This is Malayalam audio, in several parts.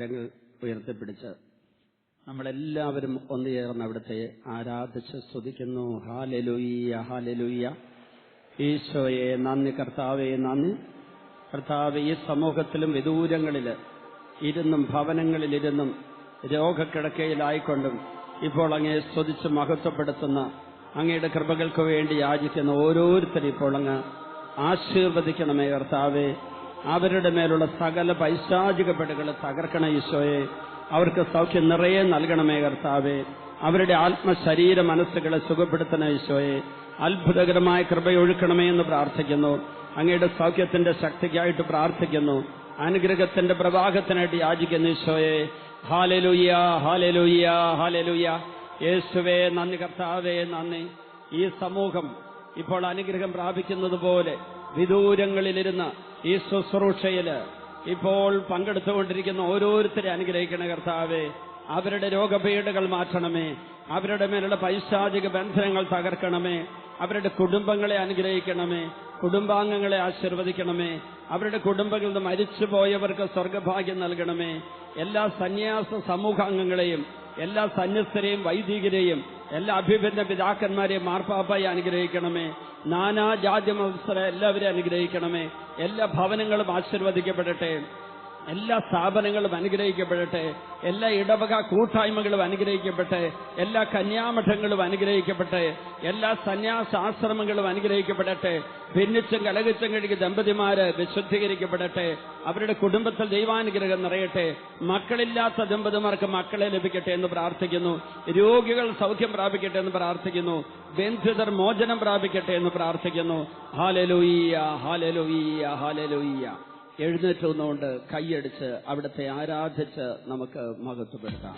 കരങ്ങൾ ഉയർത്തിപ്പിടിച്ച് നമ്മളെല്ലാവരും ഒന്നു ചേർന്ന് അവിടുത്തെ ആരാധിച്ച് സ്തുതിക്കുന്നു. ഹാലലുയ്യ ഹാലലുയ്യ. ഈശോയെ നന്ദി കർത്താവെ നന്ദി. കർത്താവ് ഈ സമൂഹത്തിലും വിദൂരങ്ങളിൽ ഇരുന്നും ഭവനങ്ങളിലിരുന്നും രോഗക്കിടക്കയിലായിക്കൊണ്ടും ഇപ്പോൾ അങ്ങേ സ്തുതിച്ച് മഹത്വപ്പെടുത്തുന്ന അങ്ങയുടെ കൃപകൾക്ക് വേണ്ടി യാചിക്കുന്ന ഓരോരുത്തരും ഇപ്പോൾ അങ്ങ് ആശീർവദിക്കണമേ കർത്താവെ. അവരുടെ മേലുള്ള സകല പൈശാചികപ്പെടുകൾ തകർക്കണ ഈശോയെ. അവർക്ക് സൗഖ്യം നിറയെ നൽകണമേ കർത്താവെ. അവരുടെ ആത്മശരീര മനസ്സുകളെ സുഖപ്പെടുത്തണ ഈശോയെ. അത്ഭുതകരമായ കൃപയൊഴുക്കണമേ എന്ന് പ്രാർത്ഥിക്കുന്നു. അങ്ങയുടെ സൗഖ്യത്തിന്റെ ശക്തിക്കായിട്ട് പ്രാർത്ഥിക്കുന്നു. അനുഗ്രഹത്തിന്റെ പ്രവാഹത്തിനായിട്ട് യാചിക്കുന്നു ഈശോയെ. ഹാലലുയ്യ ഹാലലുയ്യ ഹാലലുയ്യ യേശുവേ നന്ദി കർത്താവേ നന്ദി. ഈ സമൂഹം ഇപ്പോൾ അനുഗ്രഹം പ്രാപിക്കുന്നത് പോലെ വിദൂരങ്ങളിലിരുന്ന ഈ ശുശ്രൂഷയിൽ ഇപ്പോൾ പങ്കെടുത്തുകൊണ്ടിരിക്കുന്ന ഓരോരുത്തരെ അനുഗ്രഹിക്കണ കർത്താവേ അവരുടെ രോഗപീഠകൾ മാറ്റണമേ അവരുടെ മേലുള്ള പൈശാചിക ബന്ധനങ്ങൾ തകർക്കണമേ അവരുടെ കുടുംബങ്ങളെ അനുഗ്രഹിക്കണമേ കുടുംബാംഗങ്ങളെ ആശീർവദിക്കണമേ അവരുടെ കുടുംബങ്ങളിൽ നിന്ന് മരിച്ചുപോയവർക്ക് സ്വർഗഭാഗ്യം നൽകണമേ. എല്ലാ സന്യാസ സമൂഹാംഗങ്ങളെയും എല്ലാ സന്യസ്തരെയും വൈദികരെയും എല്ലാ അഭിഭിന്ന പിതാക്കന്മാരെയും മാർപ്പാപ്പായി അനുഗ്രഹിക്കണമേ. നാനാ ജാതി മത്സര എല്ലാവരെയും അനുഗ്രഹിക്കണമേ. എല്ലാ ഭവനങ്ങളും ആശീർവദിക്കപ്പെടട്ടെ. എല്ലാ സ്ഥാപനങ്ങളും അനുഗ്രഹിക്കപ്പെടട്ടെ എല്ലാ ഇടവക കൂട്ടായ്മകളും അനുഗ്രഹിക്കപ്പെട്ട് എല്ലാ കന്യാമഠങ്ങളും അനുഗ്രഹിക്കപ്പെട്ട് എല്ലാ സന്യാസാശ്രമങ്ങളും അനുഗ്രഹിക്കപ്പെടട്ടെ ഭിന്നിച്ചും കലകിച്ചും കഴുകി ദമ്പതിമാര് വിശുദ്ധീകരിക്കപ്പെടട്ടെ അവരുടെ കുടുംബത്തിൽ ദൈവാനുഗ്രഹം നിറയട്ടെ മക്കളില്ലാത്ത ദമ്പതിമാർക്ക് മക്കളെ ലഭിക്കട്ടെ എന്ന് പ്രാർത്ഥിക്കുന്നു രോഗികൾ സൗഖ്യം പ്രാപിക്കട്ടെ എന്ന് പ്രാർത്ഥിക്കുന്നു ബന്ധിതർ മോചനം പ്രാപിക്കട്ടെ എന്ന് പ്രാർത്ഥിക്കുന്നു. ഹാലലോയ്യ ഹാലലോയ്യ ഹാലലൂയ്യ എഴുന്നേറ്റ് നിന്നുകൊണ്ട് കൈയടിച്ച് അവിടുത്തെ ആരാധിച്ച് നമുക്ക് മഹത്വപ്പെടുത്താം.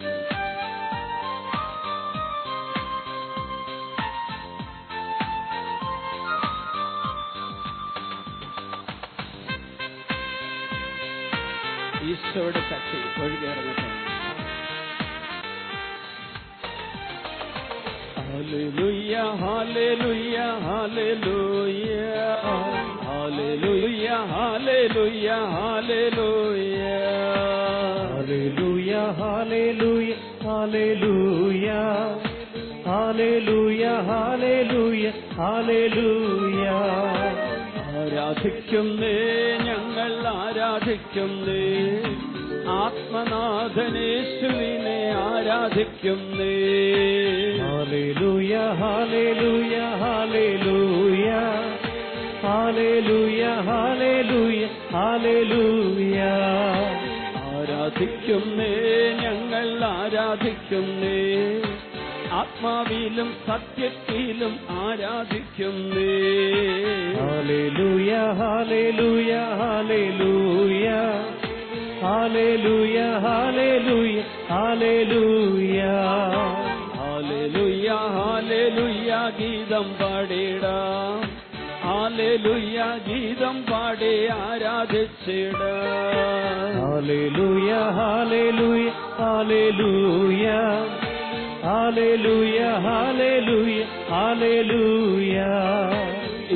ഈശോയുടെ ശക്തി ഒഴുകിയിറങ്ങട്ടെ. ഹാലലുയ്യ ഹാലലുയ്യ ഹാലലുയ്യ ഹാലലുയ്യ hallelujah, hallelujah. Hallelujah, hallelujah, hallelujah, hallelujah, hallelujah, hallelujah. ആരാധിക്കുന്നേ ഞങ്ങൾ ആരാധിക്കുന്നേ ആത്മനാഥനേശ്വരിനെ ആരാധിക്കുന്നേ ഹാലേലൂയ hallelujah, ഹാലുയാ ഹാലുയ ഹാലുയ ആരാധിക്കുന്നേ ഞങ്ങൾ ആരാധിക്കുന്നേ. ആത്മാവിലും സത്യത്തിലും ആരാധിക്കുന്നേ. ഹാലുയ ഹാലുയ ഹാലുയ ഹാലുയ ഹാലുയ ഹാലുയ ഹാലുയ ഗീതം പാടിടാം. ഹാലലുയ്യ ഗീതം പാടി ആരാധിച്ചിടാം Hallelujah, hallelujah, hallelujah. Hallelujah, hallelujah, hallelujah.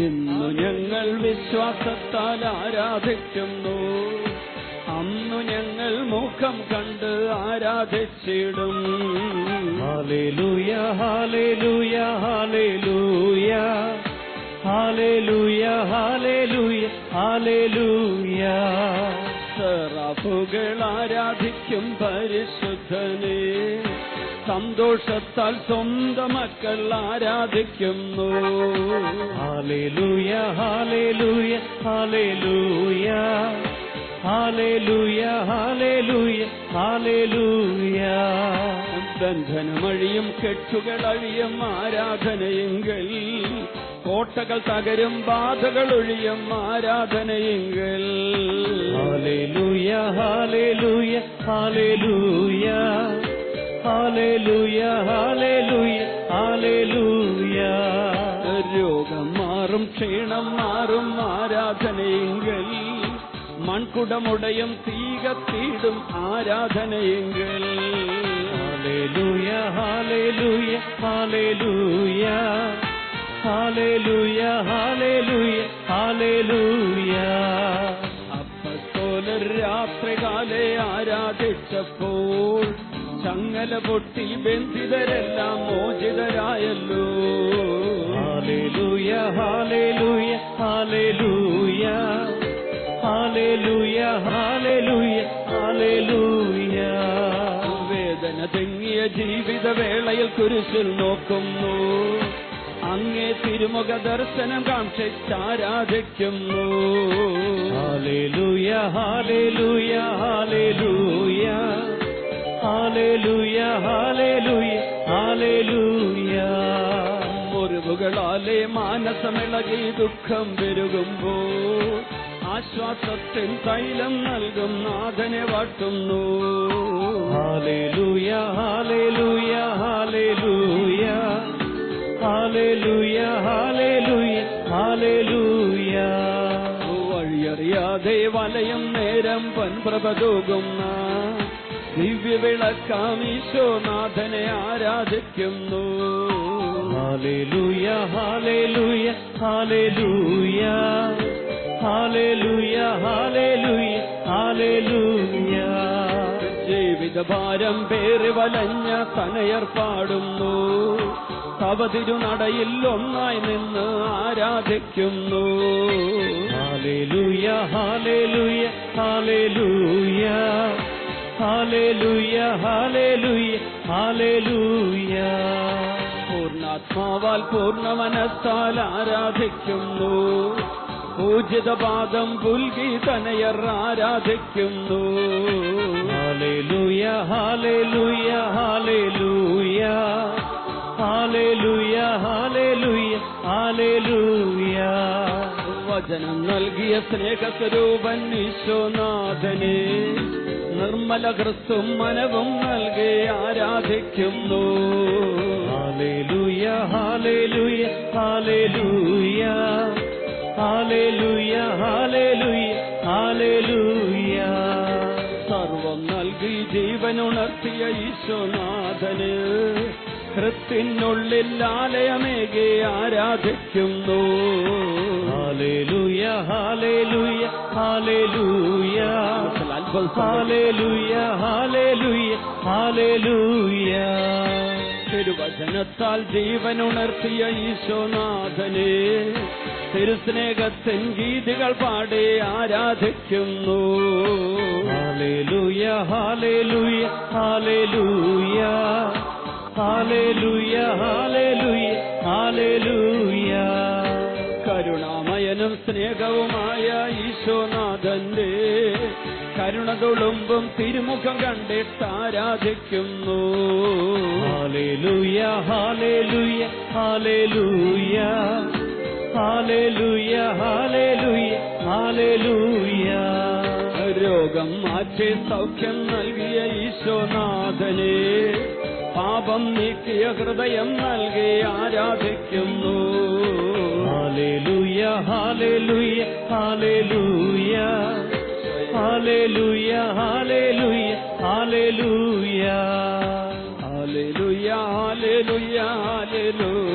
ഇന്നു ഞങ്ങൾ വിശ്വാസത്താൽ ആരാധിക്കുന്നു അന്നു ഞങ്ങൾ മുഖം കണ്ട് ആരാധിച്ചിടും Hallelujah, hallelujah, hallelujah. ഹാലുയ ഹാലുയ ഹാലുയ സറാഫുകൾ ആരാധിക്കും പരിശുദ്ധനെ. സന്തോഷത്താൽ സ്വന്തം മക്കൾ ആരാധിക്കുന്നു. ഹാലുയ ഹാലുയ ഹാലുയ ഹാലുയ ഹാലുയ ഹാലുയ ബന്ധനമഴിയും കെട്ടുകളഴിയും ആരാധനയെങ്കിൽ കോട്ടകൾ തകരും ബാധകൾ ഒഴിയും ആരാധനയെങ്കിൽ. രോഗം മാറും ക്ഷീണം മാറും ആരാധനയെങ്കിൽ മൺകുടമുടയും തീകത്തീടും ആരാധനയെങ്കിൽ Hallelujah, hallelujah, hallelujah. Hallelujah, hallelujah, hallelujah. അപ്പസ്തോലർ രാത്രികാലെ ആരാധിച്ചപ്പോൾ ചങ്ങല പൊട്ടി ബന്ധിതരെല്ലാം മോചിതരായല്ലോ. ഹാലേലൂയ ഹാലേലൂയ ഹാലേലൂയ ഹാലേലൂയ ഹാലേലൂയ ഹാലേലൂയ വേദന തെങ്ങിയ ജീവിതവേളയിൽ കുരിശിൽ നോക്കുന്നു. അങ്ങേ തിരുമുഖ ദർശനം കാക്ഷിച്ചാരാധിക്കുന്നു ഹാലേലൂയ hallelujah hallelujah. Hallelujah hallelujah hallelujah. മുറിവുകളാലെ മാനസമിളകി ദുഃഖം പെരുകുമ്പോ ആശ്വാസത്തിൽ തൈലം നൽകും നാഥനെ വാട്ടുന്നു hallelujah hallelujah hallelujah. Hallelujah hallelujah ഹാലേലൂയ. വഴിയറിയാതെ വലയം നേരം പൻപ്രഭ തൂകുന്ന ദിവ്യവിളക്കാം ഈശോനാഥനെ ആരാധിക്കുന്നു. Hallelujah hallelujah hallelujah. Hallelujah hallelujah ഹാലേലൂയ. ഭാരം പേറി വലഞ്ഞ തനയർ പാടുന്നു. നടയിൽ തിരുനടയിൽ ഒന്നായി നിന്ന് ആരാധിക്കുന്നു. പൂർണാത്മാവാൽ ഹാലേലൂയ ഹാലേലൂയ. ഹാലേലൂയ ഹാലേലൂയ ഹാലേലൂയ. പൂർണാത്മാവാൽ പൂർണ മനസ്സാൽ ആരാധിക്കുന്നു. പൂജിത പാദം പുൽകി തനയർ ആരാധിക്കുന്നു. Hallelujah hallelujah hallelujah hallelujah hallelujah ഹാലേലൂയ വചനം നൽകിയ സ്നേഹസ്വരൂപൻ വിശ്വനാഥനെ നിർമ്മല ക്രിസ്തും മനവും നൽകി ആരാധിക്കുന്നു. Hallelujah hallelujah hallelujah hallelujah hallelujah ഹാലേലൂയ ജീവനുണർത്തിയ ഈശോനാഥന് ഹൃത്തിനുള്ളിൽ ആലയമേകെ ആരാധിക്കുന്നു. Hallelujah hallelujah hallelujah. Hallelujah hallelujah ഹാലേലൂയ. തിരുവചനത്താൽ ജീവനുണർത്തിയ ഈശോനാഥനെ തിരുസ്നേഹത്തിൻ ഗീതികൾ പാടി ആരാധിക്കുന്നു. Hallelujah hallelujah hallelujah hallelujah hallelujah ഹാലേലൂയ. കരുണാമയനും സ്നേഹവുമായ ഈശോനാഥന്റെ കരുണ തുളുമ്പും തിരുമുഖം കണ്ടിട്ട് ആരാധിക്കുന്നു. Hallelujah hallelujah hallelujah. Hallelujah hallelujah ഹാലേലൂയ രോഗം മാറ്റി സൗഖ്യം നൽകിയ ഈശോനാഥനെ പാപം നീക്കിയ ഹൃദയം നൽകി ആരാധിക്കുന്നു. Hallelujah hallelujah hallelujah hallelujah hallelujah ഹാലേലൂയ ഹാലേലുയ ഹാലേലുയ ഹാലേലുയ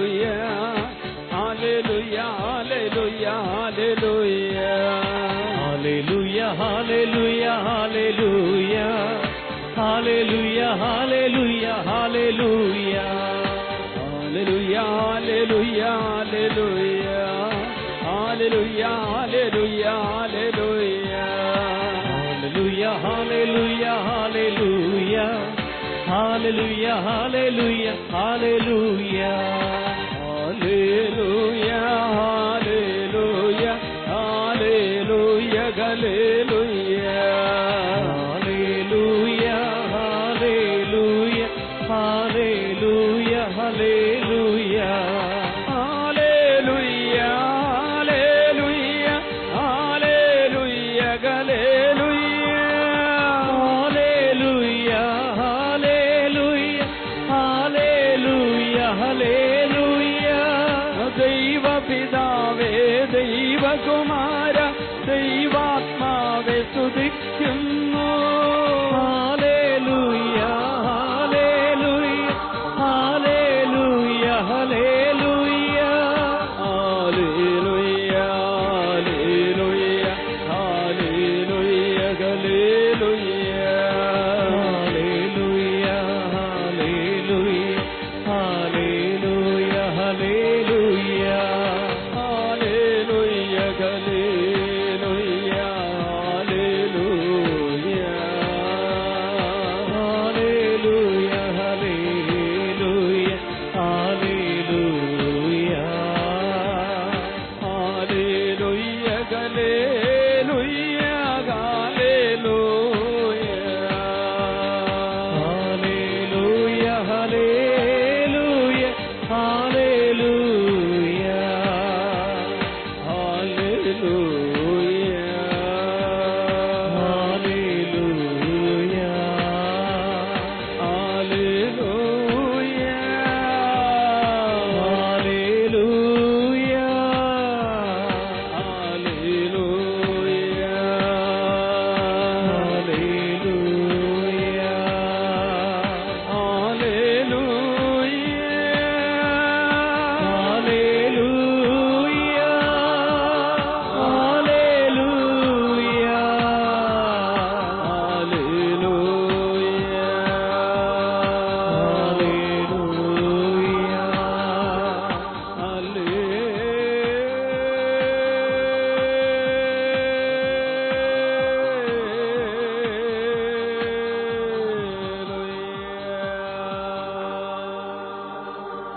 ഹാലേലൂയ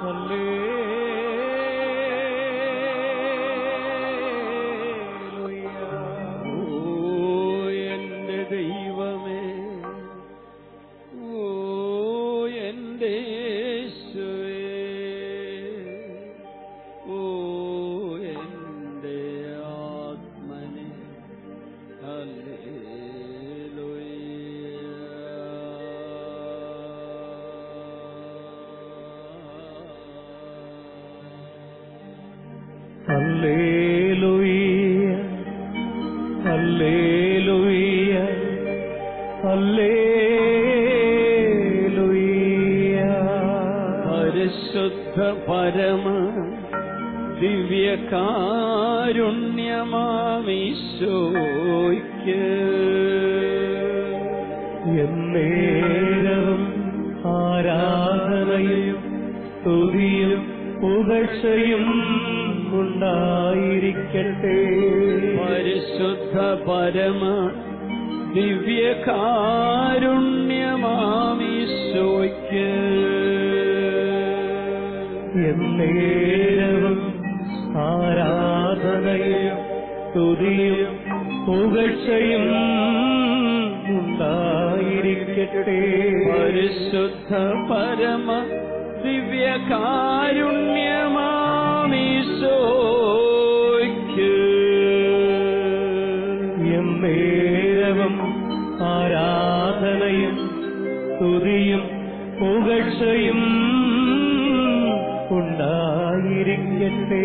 صليت ദിവ്യകാരുണ്യമാമീശോയ്ക്ക്. എന്നേരവും ആരാധനയും സ്തുതിയും പുകഴ്ചയും ഉണ്ടായിരിക്കട്ടെ. പരിശുദ്ധ പരമ ദിവ്യകാരുണ്യമാമീശോയ്ക്ക്. എന്നേരവും ആരാധനയും സ്തുതിയും പുകഴ്ചയും ഉണ്ടായിരിക്കട്ടെ. പരിശുദ്ധ പരമ ദിവ്യകാരുണ്യമാമീശോയ്ക്ക് എന്നേരവും ആരാധനയും സ്തുതിയും പുകഴ്ചയും ഉണ്ടായിരിക്കട്ടെ.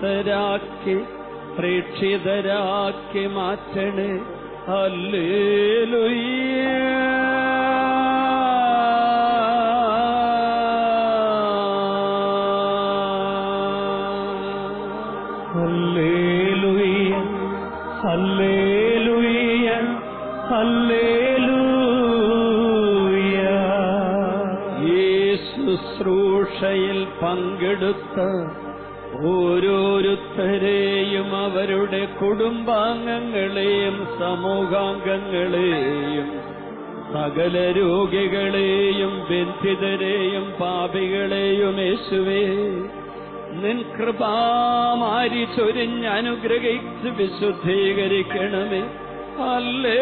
ദാസരാക്കി പ്രേക്ഷിതരാക്കി മാറ്റണേ. ഈ ശുശ്രൂഷയിൽ പങ്കെടുത്ത ഓരോരുത്തരെയും അവരുടെ കുടുംബാംഗങ്ങളെയും സമൂഹാംഗങ്ങളെയും സകല രോഗികളെയും ബന്ധിതരെയും പാപികളെയും യേശുവേ നിൻ കൃപാമാരി ചൊരിഞ്ഞ് അനുഗ്രഹിച്ച് വിശുദ്ധീകരിക്കണമേ. അല്ലേ?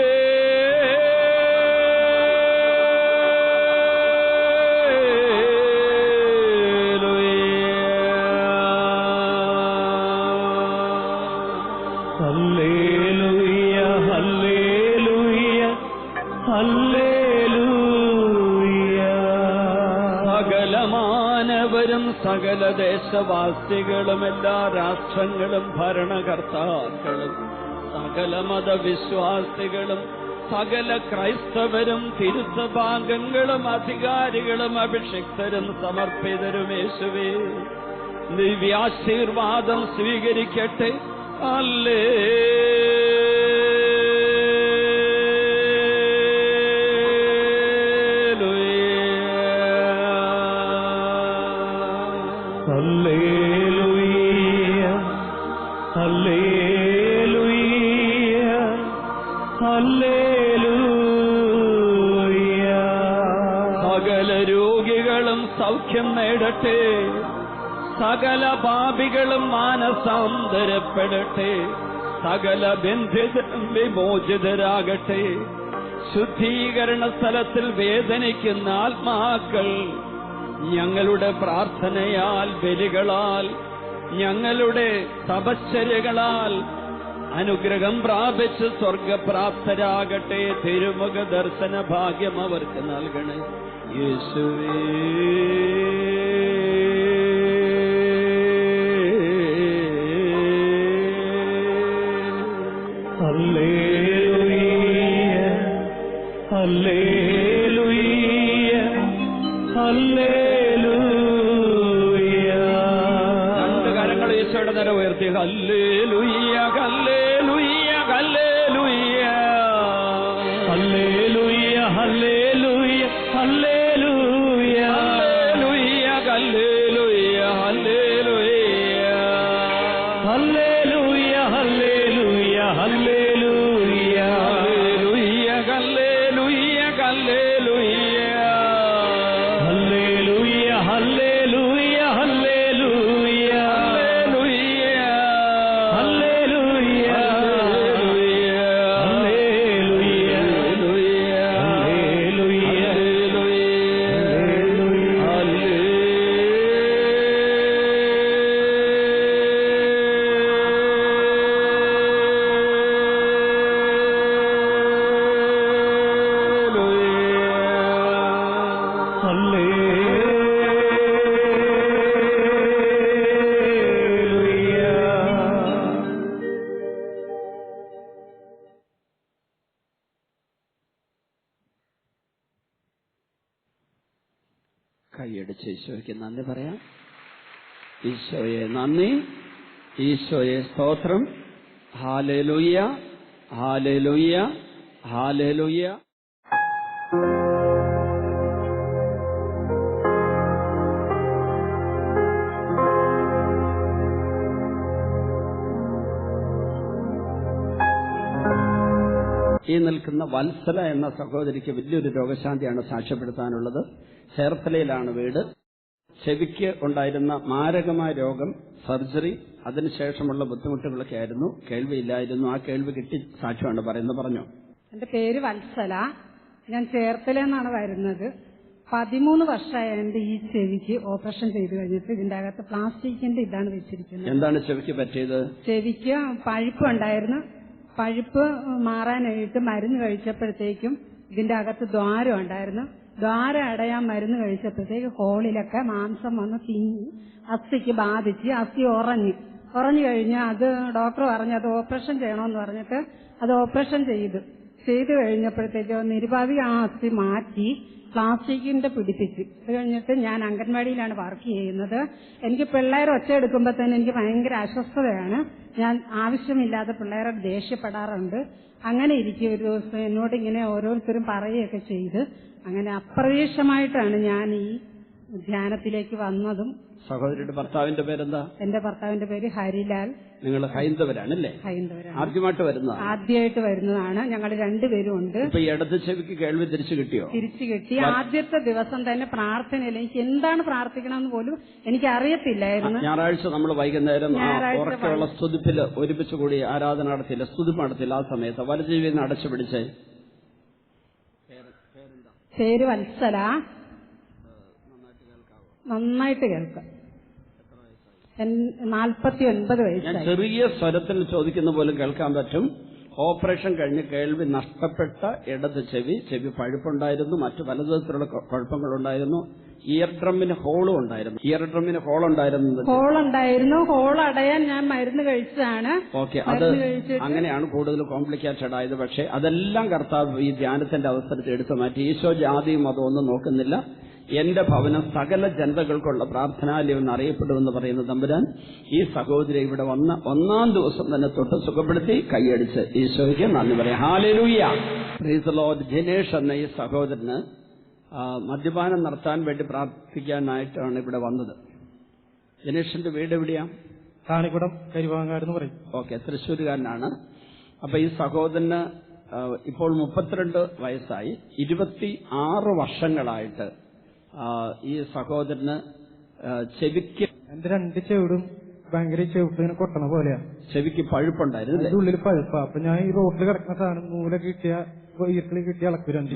ഹല്ലേലൂയ. സകല ദേശവാസികളും എല്ലാ രാഷ്ട്രങ്ങളും ഭരണകർത്താക്കളും സകല മതവിശ്വാസികളും സകല ക്രൈസ്തവരും തിരുസഭാംഗങ്ങളും അധികാരികളും അഭിഷിക്തരും സമർപ്പിതരും യേശുവേ. ദിവ്യാശീർവാദം സ്വീകരിക്കട്ടെ. അല്ലേ നേടട്ടെ. സകല പാപികളും മാനസാന്തരപ്പെടട്ടെ. സകല ബന്ധിതരും വിമോചിതരാകട്ടെ. ശുദ്ധീകരണ സ്ഥലത്തിൽ വേദനിക്കുന്ന ആത്മാക്കൾ ഞങ്ങളുടെ പ്രാർത്ഥനയാൽ ബലികളാൽ ഞങ്ങളുടെ തപശ്ചര്യകളാൽ അനുഗ്രഹം പ്രാപിച്ച് സ്വർഗപ്രാപ്തരാകട്ടെ. തിരുമുഖ ദർശന ഭാഗ്യം അവർക്ക് നൽകണേ. യേശുവേ. രണ്ട് കരങ്ങൾ ഈശോയുടെ നേരെ ഹല്ലേ ലുയ്യ Hallelujah. നന്ദി പറയാം. ഈശോയെ നന്ദി. ഈശോയെ സ്തോത്രം. ഹാലലുയ്യ ഹാലലുയ്യ ഹാലലുയ്യ ഈ നിൽക്കുന്ന വത്സല എന്ന സഹോദരിക്ക് വലിയൊരു രോഗശാന്തിയാണ് സാക്ഷ്യപ്പെടുത്താനുള്ളത്. ചേർത്തലയിലാണ് വീട്. ചെവിക്ക് ഉണ്ടായിരുന്ന മാരകമായ രോഗം സർജറി അതിനുശേഷമുള്ള ബുദ്ധിമുട്ടുകളൊക്കെ ആയിരുന്നു. കേൾവിയില്ലായിരുന്നു. ആ കേൾവി കിട്ടി സാക്ഷ്യമാണ് പറയുന്നത്. പറഞ്ഞു. എന്റെ പേര് വത്സല. ഞാൻ ചേർത്തലെന്നാണ് വരുന്നത്. പതിമൂന്ന് വർഷമായ എന്റെ ഈ ചെവിക്ക് ഓപ്പറേഷൻ ചെയ്തു കഴിഞ്ഞിട്ട് ഇതിന്റെ അകത്ത് പ്ലാസ്റ്റിക്കിന്റെ ഇതാണ് വെച്ചിരിക്കുന്നത്. എന്താണ് ചെവിക്ക് പറ്റിയത്? ചെവിക്ക് പഴുപ്പ് ഉണ്ടായിരുന്നു. പഴുപ്പ് മാറാനായിട്ട് മരുന്ന് കഴിച്ചപ്പോഴത്തേക്കും ഇതിന്റെ അകത്ത് ദ്വാരം ഉണ്ടായിരുന്നു. ദ്വാരം അടയാൻ മരുന്ന് കഴിച്ചപ്പോഴത്തേക്ക് ഹോളിലൊക്കെ മാംസം വന്ന് തിങ്ങി അസ്ഥിക്ക് ബാധിച്ച് അസ്ഥി ഉറഞ്ഞ്. ഉറഞ്ഞു കഴിഞ്ഞ് അത് ഡോക്ടർ പറഞ്ഞു അത് ഓപ്പറേഷൻ ചെയ്യണമെന്ന് പറഞ്ഞിട്ട് അത് ഓപ്പറേഷൻ ചെയ്തു. ചെയ്തു കഴിഞ്ഞപ്പോഴത്തേക്ക് നിരുപാധി ആ അസ്ഥി മാറ്റി പ്ലാസ്റ്റിക്കിന്റെ പിടിപ്പിച്ച്. അത് കഴിഞ്ഞിട്ട് ഞാൻ അംഗൻവാടിയിലാണ് വർക്ക് ചെയ്യുന്നത്. എനിക്ക് പിള്ളേർ ഒച്ച എടുക്കുമ്പോൾ തന്നെ എനിക്ക് ഭയങ്കര അസ്വസ്ഥതയാണ്. ഞാൻ ആവശ്യമില്ലാതെ പിള്ളേരോട് ദേഷ്യപ്പെടാറുണ്ട്. അങ്ങനെ ഇരിക്കും ഒരു ദിവസം എന്നോട് ഇങ്ങനെ ഓരോരുത്തരും പറയുകയൊക്കെ ചെയ്ത് അങ്ങനെ അപ്രതീക്ഷമായിട്ടാണ് ഞാൻ ഈ ധ്യാനത്തിലേക്ക് വന്നതും. സഹോദരിയുടെ ഭർത്താവിന്റെ പേരെന്താ? എന്റെ ഭർത്താവിന്റെ പേര് ഹരിലാൽ. നിങ്ങൾ ഹൈന്ദവരാണല്ലേ? ഹൈന്ദവരാണ്. ആദ്യമായിട്ട് വരുന്നത് ആദ്യമായിട്ട് വരുന്നതാണ്. ഞങ്ങൾ രണ്ടുപേരും ഉണ്ട് ഇപ്പൊ ഈ ഇടത് ചെവിക്ക് കേൾവി തിരിച്ചു കിട്ടിയോ? തിരിച്ചു കിട്ടി. ആദ്യത്തെ ദിവസം തന്നെ പ്രാർത്ഥനയിൽ എനിക്ക് എന്താണ് പ്രാർത്ഥിക്കണമെന്ന് പോലും എനിക്ക് അറിയത്തില്ലായിരുന്നു ഞായറാഴ്ച നമ്മൾ വൈകുന്നേരം ഉറക്കമുള്ള ഉറക്കെയുള്ള സ്തുതിപ്പിൽ ഒരുമിച്ച് കൂടി ആരാധന നടത്തില്ല സ്തുതി നടത്തില്ല ആ സമയത്ത്. വലജീവിന്ന് അടച്ചു പിടിച്ചേ. പേര് വത്സല. നന്നായിട്ട് കേൾക്കാം. നാൽപ്പത്തി ഒൻപത് വയസ്സായി. ചെറിയ സ്വരത്തിൽ ചോദിക്കുന്ന പോലും കേൾക്കാൻ പറ്റും. ഓപ്പറേഷൻ കഴിഞ്ഞ് കേൾവി നഷ്ടപ്പെട്ട ഇടത് ചെവി ചെവി പഴുപ്പുണ്ടായിരുന്നു മറ്റു പലതരത്തിലുള്ള കുഴപ്പങ്ങളുണ്ടായിരുന്നു. ഇയർ ഡ്രമ്മിന് ഹോളും ഉണ്ടായിരുന്നു. ഇയർ ഡ്രമ്മിന് ഹോൾ ഉണ്ടായിരുന്നു ഹോൾ ഉണ്ടായിരുന്നു ഹോൾ അടയാൻ ഞാൻ മരുന്ന് കഴിച്ചതാണ്. ഓക്കെ അത് അങ്ങനെയാണ് കൂടുതൽ കോംപ്ലിക്കേറ്റഡ് ആയത്. പക്ഷേ അതെല്ലാം കർത്താവ് ഈ ധ്യാനത്തിന്റെ അവസരത്തിൽ എടുത്തു മാറ്റി. ഈശോ ജാതിയും അതൊന്നും നോക്കുന്നില്ല. എന്റെ ഭവനം സകല ജനതകൾക്കുള്ള പ്രാർത്ഥനാലയം എന്ന് അറിയപ്പെടുമെന്ന് പറയുന്ന തമ്പുരാൻ ഈ സഹോദരി ഇവിടെ വന്ന ഒന്നാം ദിവസം തന്നെ തൊട്ട് സുഖപ്പെടുത്തി കൈയടിച്ച് ഈശോയ്ക്ക് നന്ദി പറയാം. ഹാലലൂയ ജിനേഷ് എന്ന ഈ സഹോദരന് മദ്യപാനം നടത്താൻ വേണ്ടി പ്രാർത്ഥിക്കാനായിട്ടാണ് ഇവിടെ വന്നത്. ജനേഷിന്റെ വീട് എവിടെയാ? കാണിക്കുടം കരിവാങ്ങാട് എന്ന് പറയും. ഓക്കെ തൃശ്ശൂരുകാരനാണ്. അപ്പൊ ഈ സഹോദരന് ഇപ്പോൾ മുപ്പത്തിരണ്ട് വയസ്സായി. ഇരുപത്തി ആറ് വർഷങ്ങളായിട്ട് ഈ സഹോദരന് ചെവിക്ക് എന്റെ രണ്ട് ചെവിടും ഭയങ്കര ചെവിട്ടിങ്ങനെ കൊട്ടണ പോലെയാ. ചെവിക്ക് പഴുപ്പുണ്ടായിരുന്നു അതിന്റെ ഉള്ളിൽ പഴുപ്പാ. അപ്പൊ ഞാൻ ഈ റോഡിൽ കിടക്കുന്ന സാധനം മൂല കിട്ടിയ ഈർക്കിളി കിട്ടിയ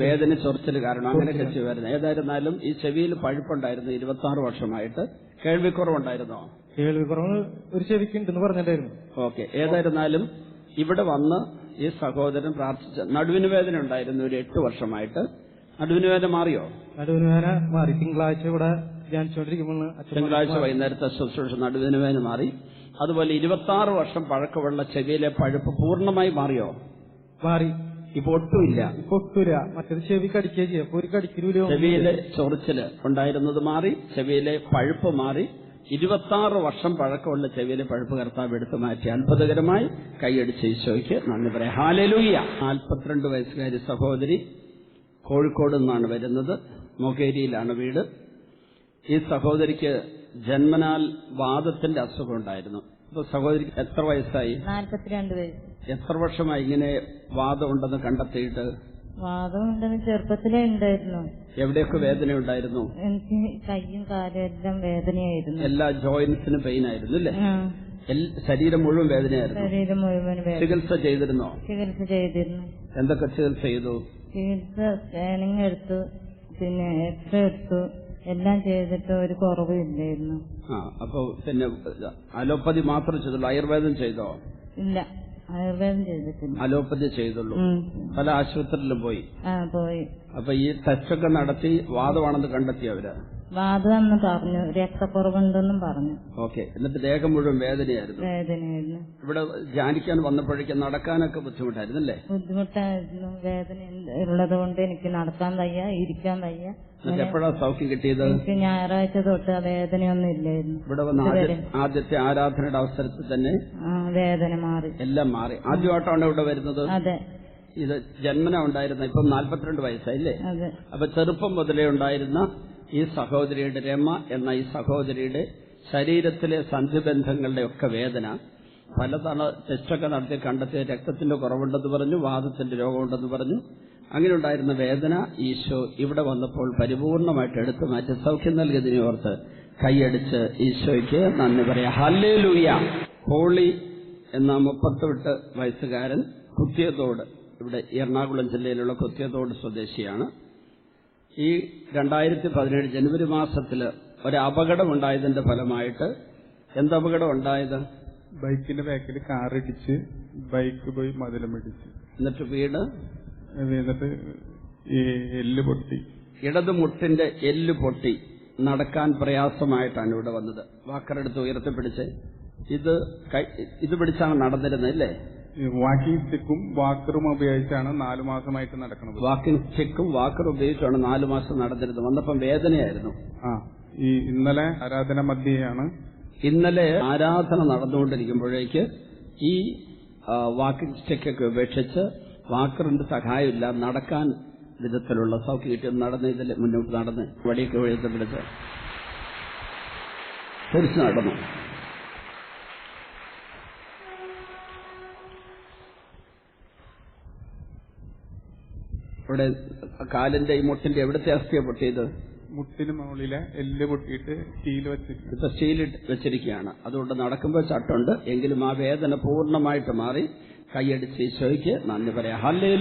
വേദന ചൊറിച്ചൽ കാരണം അങ്ങനെ കെച്ചു വരുന്നത്. ഏതായിരുന്നാലും ഈ ചെവിയിൽ പഴുപ്പുണ്ടായിരുന്നു ഇരുപത്തി ആറ് വർഷമായിട്ട്. കേൾവിക്കുറവുണ്ടായിരുന്നോ? കേൾവിക്കുറവ് ഒരു ചെവിക്ക് ഉണ്ടെന്ന് പറഞ്ഞിട്ടായിരുന്നു ഓക്കെ. ഏതായിരുന്നാലും ഇവിടെ വന്ന് ഈ സഹോദരൻ പ്രാർത്ഥിച്ച നടുവിന് വേദന ഉണ്ടായിരുന്നു ഒരു എട്ട് വർഷമായിട്ട്. നടുവിന് വേദന മാറിയോ? നടുവിന് വേന മാറി. തിങ്കളാഴ്ച ഇവിടെ ധ്യാനിച്ചുകൊണ്ടിരിക്കുമ്പോൾ തിങ്കളാഴ്ച വൈകുന്നേരത്തെ ശുശ്രൂഷ നടുവിന് വേദന മാറി. അതുപോലെ ഇരുപത്തി ആറ് വർഷം പഴക്കമുള്ള ചെവിയിലെ പഴുപ്പ് പൂർണമായി മാറിയോ? മാറി. ഇപ്പൊ ഒട്ടുമില്ല. ഇപ്പൊ ഒട്ടുമില്ല. മറ്റൊരു ചെവി കടിക്കുക ചെയ്യാം. അപ്പൊ ഒരു കടിക്കലൂല ചെവിയിലെ ചൊറിച്ചിൽ ഉണ്ടായിരുന്നത് മാറി. ചെവിയിലെ പഴുപ്പ് മാറി. ഇരുപത്തി വർഷം പഴക്കമുള്ള ചെവിയിലെ പഴുപ്പ് കർത്താവ് എടുത്തു മാറ്റി അത്ഭുതകരമായി കൈയടിച്ച് ഈശോയ്ക്ക് നന്ദി പറയാം. ഹാലലൂയ. നാൽപ്പത്തിരണ്ട് വയസ്സുകാരി സഹോദരി കോഴിക്കോട് നിന്നാണ് വരുന്നത്. മൊകേരിയിലാണ് വീട്. ഈ സഹോദരിക്ക് ജന്മനാൽ വാദത്തിന്റെ അസുഖം ഉണ്ടായിരുന്നു. അപ്പൊ സഹോദരിക്ക് എത്ര വയസ്സായി? നാൽപ്പത്തിരണ്ട് വയസ്സ്. എത്ര വർഷമായി ഇങ്ങനെ വാദം ഉണ്ടെന്ന് കണ്ടെത്തിയിട്ട്? വാദം ഉണ്ടെന്ന് ചെറുപ്പത്തിലേ ഉണ്ടായിരുന്നു. എവിടെയൊക്കെ വേദന ഉണ്ടായിരുന്നു? എനിക്ക് കയ്യും കാലും എല്ലാം വേദനയായിരുന്നു. എല്ലാ ജോയിന്റ്സിനും പെയിൻ ആയിരുന്നു അല്ലേ? ശരീരം മുഴുവൻ വേദനയായിരുന്നു. ശരീരം മുഴുവൻ ചികിത്സ ചെയ്തിരുന്നോ? ചികിത്സ ചെയ്തിരുന്നു. എന്തൊക്കെ ചികിത്സ ചെയ്തു? ചികിത്സ സ്കാനിങ് എടുത്തു പിന്നെ എക്സ്റേ എടുത്തു എല്ലാം ചെയ്തിട്ട് ഒരു കുറവും ഇല്ലായിരുന്നു. ആ അപ്പൊ പിന്നെ അലോപ്പതി മാത്രം ചെയ്തുള്ളൂ. ആയുർവേദം ചെയ്തോ? ഇല്ല ആയുർവേദം ചെയ്തിട്ടില്ല. അലോപ്പതി ചെയ്തുള്ളൂ. പല ആശുപത്രിയിലും പോയി? ആ പോയി. അപ്പൊ ഈ ടെസ്റ്റൊക്കെ നടത്തി വാദമാണെന്ന് കണ്ടെത്തി അവർ? വാദമെന്ന് പറഞ്ഞു. രക്തക്കുറവുണ്ടെന്നും പറഞ്ഞു. ഓക്കെ. എന്നിട്ട് ദേഹം മുഴുവൻ വേദനയായിരുന്നു. വേദനയായിരുന്നു. ഇവിടെ ധ്യാനിക്കാൻ വന്നപ്പോഴേക്കും നടക്കാനൊക്കെ ബുദ്ധിമുട്ടായിരുന്നു അല്ലേ ബുദ്ധിമുട്ടായിരുന്നു. വേദന ഉള്ളത് കൊണ്ട് എനിക്ക് നടക്കാൻ വയ്യ ഇരിക്കാൻ വയ്യ. എപ്പോഴാ സൗഖ്യം കിട്ടിയത്? എനിക്ക് ഞായറാഴ്ച തൊട്ട് വേദനയൊന്നും ഇല്ലായിരുന്നു. ഇവിടെ വന്ന. ആദ്യത്തെ ആരാധനയുടെ അവസരത്തിൽ തന്നെ വേദന മാറി. എല്ലാം മാറി. ആദ്യമായിട്ടാണ് ഇവിടെ വരുന്നത്? അതെ. ഇത് ജന്മന ഉണ്ടായിരുന്ന ഇപ്പം നാൽപ്പത്തിരണ്ട് വയസ്സായില്ലേ? അപ്പൊ ചെറുപ്പം മുതലേ ഉണ്ടായിരുന്ന ഈ സഹോദരിയുടെ രമ എന്ന ഈ സഹോദരിയുടെ ശരീരത്തിലെ സന്ധിബന്ധങ്ങളുടെ ഒക്കെ വേദന പലതവണ ടെസ്റ്റൊക്കെ നടത്തി കണ്ടെത്തിയ രക്തത്തിന്റെ കുറവുണ്ടെന്ന് പറഞ്ഞു വാദത്തിന്റെ രോഗമുണ്ടെന്ന് പറഞ്ഞു. അങ്ങനെ ഉണ്ടായിരുന്ന വേദന ഈശോ ഇവിടെ വന്നപ്പോൾ പരിപൂർണമായിട്ട് എടുത്തു മാറ്റി സൗഖ്യം നൽകിയതിനെ ഓർത്ത് കൈയടിച്ച് ഈശോയ്ക്ക് നന്ദി പറയാം. ഹല്ലേ ലൂയ ഹോളി എന്ന മുപ്പത്തെട്ട് വയസ്സുകാരൻ കുത്തിയതോട് ഇവിടെ എറണാകുളം ജില്ലയിലുള്ള കൊത്തിയതോട് സ്വദേശിയാണ്. ഈ രണ്ടായിരത്തി പതിനേഴ് ജനുവരി മാസത്തിൽ ഒരു അപകടമുണ്ടായതിന്റെ ഫലമായിട്ട് എന്തപകടം ഉണ്ടായത് ബൈക്കിന്റെ ബാക്കിൽ കാർ ഇടിച്ച് ബൈക്ക് പോയി മതിലും ഇടിച്ച് എന്നിട്ട് വീട്? എന്നിട്ട് ഈ എല്ല് പൊട്ടി. ഇടത് മുട്ടിന്റെ എല്ല് പൊട്ടി. നടക്കാൻ പ്രയാസമായിട്ടാണ് ഇവിടെ വന്നത്. വാക്കറെടുത്ത് ഉയർത്തിപ്പിടിച്ച്. ഇത് ഇത് പിടിച്ചാണ് നടന്നിരുന്നത് അല്ലേ? സ്റ്റിക്കും വാക്കറും ഉപയോഗിച്ചാണ് നാലു മാസമായിട്ട് നടക്കുന്നത്. വാക്കിംഗ് സ്റ്റിക്കും വാക്കറും ഉപയോഗിച്ചാണ് നാലു മാസം നടന്നിരുന്നത്. വന്നപ്പം വേദനയായിരുന്നു. ആ ഈ ഇന്നലെ ആരാധന മധ്യയാണ്. ഇന്നലെ ആരാധന നടന്നുകൊണ്ടിരിക്കുമ്പോഴേക്ക് ഈ വാക്കിൻ വാക്കിംഗ് സ്റ്റിക്കൊക്കെ ഉപേക്ഷിച്ച് വാക്കറിന്റെ സഹായമില്ല നടക്കാൻ വിധത്തിലുള്ള സൗഖ്യം കിട്ടി നടന്ന് ഇതിൽ മുന്നോട്ട് നടന്ന് വടിയൊക്കെ എഴുതപ്പെടുത്ത് തിരിച്ചു നടന്നു. ഇവിടെ കാലിന്റെ ഈ മുട്ടിന്റെ എവിടുത്തെ അസ്ഥിയ പൊട്ടിയത്? മുട്ടിന് മുകളിലെ എല്ല് പൊട്ടിയിട്ട് സ്റ്റീൽ വെച്ചിട്ട് ഇപ്പൊ സ്റ്റീൽ വെച്ചിരിക്കുകയാണ്. അതുകൊണ്ട് നടക്കുമ്പോൾ ചട്ടുണ്ട്. എങ്കിലും ആ വേദന പൂർണമായിട്ട് മാറി. കൈയടിച്ച് ഈശോയ്ക്ക് നന്ദി പറയാം. ഹല്ലേ